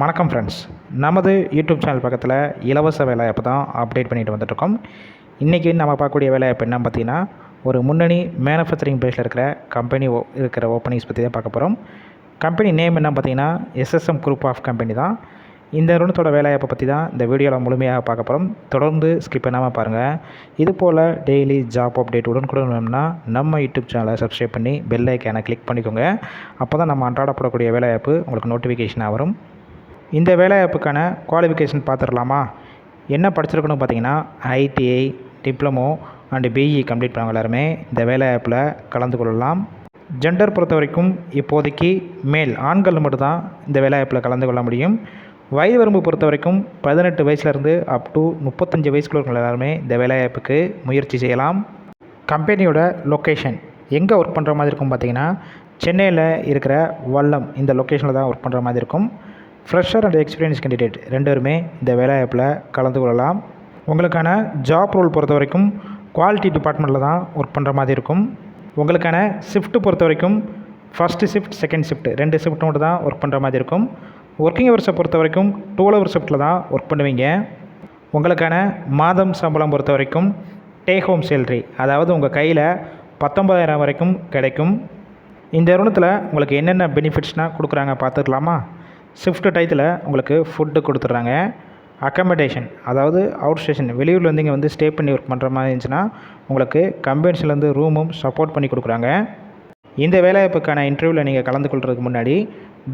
வணக்கம் ஃப்ரெண்ட்ஸ் நமது YouTube channel பக்கத்தில் இலவச வேலைவாய்ப்பு தான் அப்டேட் பண்ணிட்டு வந்துட்டுருக்கோம். இன்றைக்கி நம்ம பார்க்கக்கூடிய வேலைவாய்ப்பு என்ன பார்த்தீங்கன்னா ஒரு முன்னணி மேனுஃபேக்சரிங் பேஸில் இருக்கிற கம்பெனி ஓ இருக்கிற ஓப்பனிங்ஸ் பற்றி தான் பார்க்க போகிறோம் கம்பெனி நேம் என்ன பார்த்தீங்கன்னா எஸ்எஸ்எம் குரூப் ஆஃப் கம்பெனி தான். இந்த நிறுவனத்தோட வேலைவாய்ப்பை பற்றி தான் இந்த வீடியோவில் முழுமையாக பார்க்க போகிறோம் தொடர்ந்து ஸ்கிப் பண்ணாமல் பாருங்கள் இது போல் டெய்லி ஜாப் அப்டேட் உடனுக்குடன் வேணும்னா நம்ம யூடியூப் சேனலை சப்ஸ்கிரைப் பண்ணி பெல் ஐக்கானை கிளிக் பண்ணிக்கோங்க. அப்போ தான் நம்ம அன்றாடப்படக்கூடிய வேலைவாய்ப்பு உங்களுக்கு நோட்டிஃபிகேஷனாக வரும். இந்த வேலைவாய்ப்புக்கான குவாலிஃபிகேஷன் பார்த்துடலாமா? என்ன படிச்சிருக்கணும் பார்த்தீங்கன்னா ITI diploma and BE complete பண்ணவங்க எல்லாருமே இந்த வேலைவாய்ப்பில் கலந்து கொள்ளலாம். ஜெண்டர் பொறுத்த வரைக்கும் இப்போதைக்கு மேல் ஆண்கள் மட்டும்தான் இந்த வேலைவாய்ப்பில் கலந்து கொள்ள முடியும். வயது வரம்பு பொறுத்த வரைக்கும் பதினெட்டு வயசுலேருந்து அப் டு முப்பத்தஞ்சு வயசுக்குள்ள இருக்கிற எல்லாருமே இந்த வேலைவாய்ப்புக்கு முயற்சி செய்யலாம். கம்பெனியோட லொக்கேஷன் எங்கே ஒர்க் பண்ணுற மாதிரி இருக்கும் பார்த்தீங்கன்னா சென்னையில் இருக்கிற வல்லம் இந்த லொக்கேஷனில் தான் ஒர்க் பண்ணுற மாதிரி இருக்கும். ஃப்ரெஷர் அண்ட் எக்ஸ்பீரியன்ஸ் கேண்டிடேட் ரெண்டு பேருமே இந்த வேலைவாய்ப்பில் கலந்து கொள்ளலாம். உங்களுக்கான ஜாப் ரோல் பொறுத்த வரைக்கும் குவாலிட்டி டிபார்ட்மெண்ட்டில் தான் ஒர்க் பண்ணுற மாதிரி இருக்கும். உங்களுக்கான ஷிஃப்ட்டு பொறுத்த வரைக்கும் ஃபஸ்ட்டு ஷிஃப்ட் செகண்ட் ஷிஃப்ட் ரெண்டு ஷிஃப்ட் மட்டும் தான் ஒர்க் பண்ணுற மாதிரி இருக்கும். ஒர்க்கிங் ஹவர்ஸை பொறுத்த வரைக்கும் டுவெல் ஹவர் ஷிஃப்ட்டில் தான் ஒர்க் பண்ணுவீங்க. உங்களுக்கான மாதம் சம்பளம் பொறுத்த வரைக்கும் டேக் ஹோம் சேல்ரி அதாவது உங்கள் கையில் பத்தொம்பதாயிரம் வரைக்கும் கிடைக்கும். இந்த நிறுவனத்தில் உங்களுக்கு என்னென்ன பெனிஃபிட்ஸ்னால் கொடுக்குறாங்க பார்த்துக்கலாமா? ஷிஃப்ட் டயத்தில் உங்களுக்கு ஃபுட்டு கொடுத்துட்றாங்க. அக்கமடேஷன் அதாவது அவுட் ஸ்டேஷன் வெளியூரில் வந்து இங்கே வந்து ஸ்டே பண்ணி ஒர்க் பண்ணுற மாதிரி இருந்துச்சுன்னா உங்களுக்கு கம்பெனிஸ்லேருந்து ரூமும் சப்போர்ட் பண்ணி கொடுக்குறாங்க. இந்த வேலைவாய்ப்புக்கான இன்டர்வியூவில் நீங்கள் கலந்து கொள்கிறதுக்கு முன்னாடி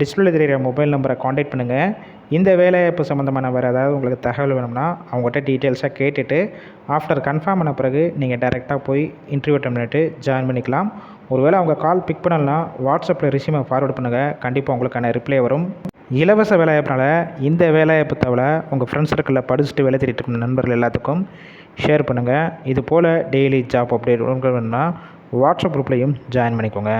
டிஸ்பிளே தெரிகிற மொபைல் நம்பரை காண்டாக்ட் பண்ணுங்கள் இந்த வேலைவாய்ப்பு சம்மந்தமான வேறு ஏதாவது உங்களுக்கு தகவல் வேணும்னா அவங்ககிட்ட டீட்டெயில்ஸாக கேட்டுட்டு ஆஃப்டர் கன்ஃபார்ம் பண்ண பிறகு நீங்கள் டேரெக்டாக போய் இன்டர்வியூ அட்டன் பண்ணிட்டு ஜாயின் பண்ணிக்கலாம். ஒருவேளை அவங்க கால் பிக் பண்ணலாம் வாட்ஸ்அப்பில் ரிசீமை ஃபார்வர்ட் பண்ணுங்கள் கண்டிப்பாக உங்களுக்கான ரிப்ளை வரும். இலவச வேலைவாய்ப்புனால இந்த வேலைவாய்ப்பு தவிர உங்கள் ஃப்ரெண்ட்ஸ் சர்க்கிளில் படிச்சுட்டு வேலை தேடிட்டு இருக்கும் நண்பர்கள் எல்லாத்துக்கும் ஷேர் பண்ணுங்கள் இது போல் டெய்லி ஜாப் அப்டேட் வேணும்னா வாட்ஸ்அப் குரூப்லேயும் ஜாயின் பண்ணிக்கோங்க.